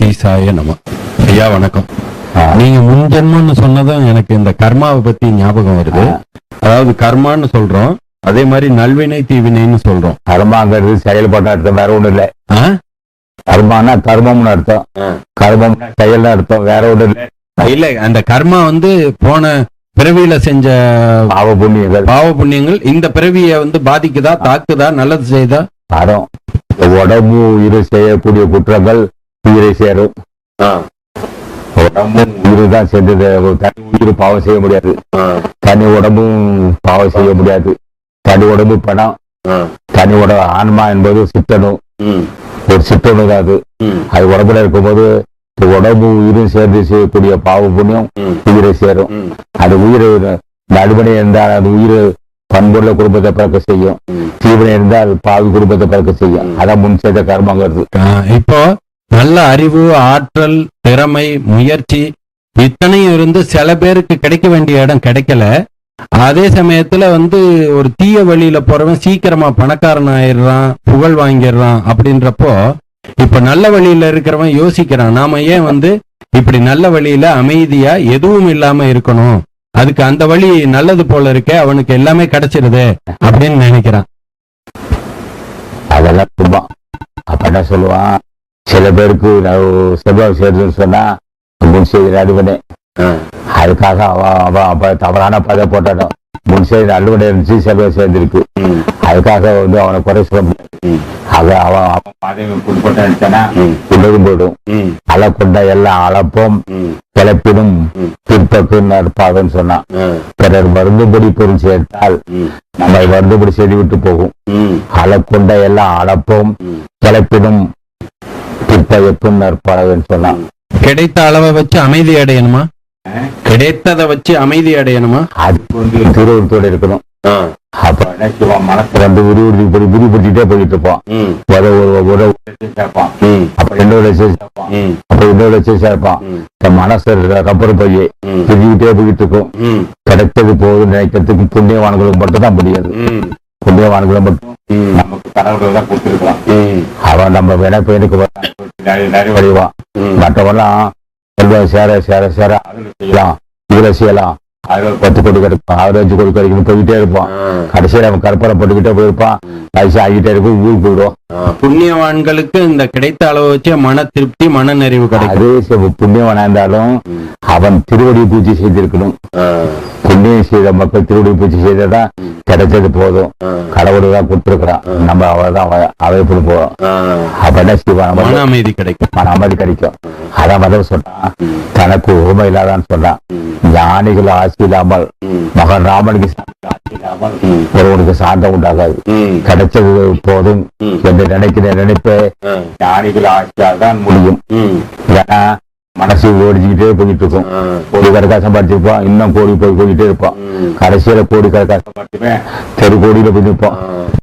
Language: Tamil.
அகத்தீசாய நம. ஐயா வணக்கம். நீங்க முன் ஜென்மம்னு சொன்னதும் எனக்கு இந்த கர்மாவை பத்தி ஞாபகம் வருது. அதாவது கர்மான்னு சொல்றோம் அதே மாதிரி நல்வினை தீவினைன்னு சொல்றோம். கர்மாங்கிறது செயல்பட்ட அர்த்தம் வேற ஒண்ணும் இல்ல? கர்மானா கர்மம்னு அர்த்தம். ஆ. கர்மம்னா செயல்னு அர்த்தம் வேற ஒண்ணும் இல்ல. இல்ல அந்த கர்மா வந்து போன பிறவியில செஞ்ச பாவ புண்ணியங்கள். பாவ புண்ணியங்கள் இந்த பிறவிய வந்து பாதிக்குதா தாக்குதா நல்லது செய்தா? வரும் உடம்பு உயிர் செய்யக்கூடிய குற்றங்கள் உயிரை சேரும். உடம்பும் உயிர் தான் ஒரு தனி உயிர் பாவம் செய்ய முடியாது. தனி உடம்பும் பாவம் செய்ய முடியாது. தனி உடம்பு பணம். தனி உடம்பு ஆன்மா என்பது சித்தனு ஒரு சித்தனு தான் அது அது உடம்புல இருக்கும்போது உடம்பு உயிரும் சேர்ந்து செய்யக்கூடிய பாவ புண்ணியம் உயிரை சேரும். அது உயிர் நடுமணி இருந்தால் அது உயிர் பண்புள்ள குடும்பத்தை பிறக்க செய்யும். தீவினை இருந்தால் பாவி குடும்பத்தை பிறக்க செய்யும். அதான் முன் செய்த கர்மங்கிறது. இப்போ நல்ல அறிவு ஆற்றல் திறமை முயற்சி இத்தனையும் இருந்து சில பேருக்கு கிடைக்க வேண்டிய இடம் கிடைக்கல. அதே சமயத்துல வந்து ஒரு தீய வழியில போறவன் சீக்கிரமா பணக்காரன் ஆயிடுறான் புகழ் வாங்கிடுறான் அப்படின்றப்போ இப்ப நல்ல வழியில இருக்கிறவன் யோசிக்கிறான் நாம ஏன் வந்து இப்படி நல்ல வழியில அமைதியா எதுவும் இல்லாம இருக்கணும்? அதுக்கு அந்த வழி நல்லது போல இருக்கே அவனுக்கு எல்லாமே கிடைச்சிருது அப்படின்னு நினைக்கிறான். அதெல்லாம் சும்மா சொல்லுவான்? சில பேருக்கு நான் செல்வம் சேருதுன்னு சொன்னா முன் செய்தி நடுவனே அதுக்காக அவன் அவன் தவறான பதை போட்டானோ. முன் செய்தி நடுவனே இருந்துச்சு செல்வம் சேர்ந்திருக்கு. அதுக்காக வந்து அவனை குறை சொல்ல முடியாது அவ அவன் அவன் பதவி குறிப்பிட்ட நினைச்சானா உள்ளதும் போயிடும். அளக்கொண்ட எல்லாம் அளப்போம் கிளப்பினும் பிற்பக்கு நற்பாகன்னு சொன்னான் பிறர் மருந்துபடி பொருள் சேர்த்தால் நம்மை மருந்துபடி செய்து விட்டு போகும் அளக்கொண்ட எல்லாம் அளப்போம் கிளப்பினும் பிற்பயக்கும் நற்பாகன்னு சொன்னான். கிடைத்த அளவை வச்சு அமைதி அடையணுமா? கிடைத்ததை வச்சு அமைதி அடையணுமா? அதுக்கு வந்து திருவுருத்தோடு இருக்கணும். அப்ப செய்வான் மனசு வந்து விரிவுறுதி படி விரிவுபடுத்திட்டே போயிட்டு இருப்பான். ஒரு ஒரு சேர்ப்பான் அப்ப லட்சம் சேர்ப்பான் அப்ப லட்சம் சேர்ப்பான் இந்த மனசு ரப்பர் பையே செஞ்சுக்கிட்டே போயிட்டு இருக்கும். கிடைச்சது போதும் நினைக்கிறதுக்கு புண்ணியவான்களுக்கு மட்டும் தான் முடியாது புண்ணியவான்களை மட்டும் நமக்கு கடவுள்கள் தான் கொடுத்துருக்கலாம். அவன் நம்ம வேணா பையனுக்கு நிறைவடைவான் மற்றவெல்லாம் சேர சேர சேர. அதுல செய்யலாம் இதுல செய்யலாம். அதுல பத்து கோடி கிடைக்கும் அதுல அஞ்சு கோடி கிடைக்கும் போயிட்டே இருப்பான். கடைசியில் அவன் கற்பனை போட்டுக்கிட்டே போயிருப்பான். வயசு ஆகிட்டே இருக்கும் ஊருக்கு போயிடும் புண்ணியவான்களுக்கு இந்த கிடைத்த அளவை வச்சு மன திருப்தி மன நிறைவு கிடைக்கும். அதே புண்ணியவனா இருந்தாலும் அவன் திருவடி பூஜை செய்திருக்கணும். புண்ணியம் செய்த மக்கள் திருவடி பூஜை செய்ததான் கிடைச்சது போதும். கடவுள் தான் கொடுத்துருக்கிறான். நம்ம அவள் தான் அவைப்பு போவோம் அப்ப என்ன செய்வான்? மன அமைதி கிடைக்கும். மன அமைதி கிடைக்கும். அதான் மதம் சொன்னான். தனக்கு உரிமை இல்லாதான்னு சொன்னான். ஞானிகள் ஆசி இல்லாமல் மகன் ராமனுக்கு ஒருவனுக்கு சாந்தம் உண்டாகாது. கிடைச்சது போதும் என்று நினைக்கிற நினைப்பே ஞானிகள் ஆட்சியால் தான் முடியும் ஏன்னா மனசு ஓடிச்சுக்கிட்டே போயிட்டு இருக்கும் கோடி கணக்காக சம்பாதிச்சிருப்பான் இன்னும் கோடி போய் போயிட்டே இருப்பான். கடைசியில கோடி கணக்காக சம்பாதிச்சுப்பேன் தெரு கோடியில போய் நிற்பான்.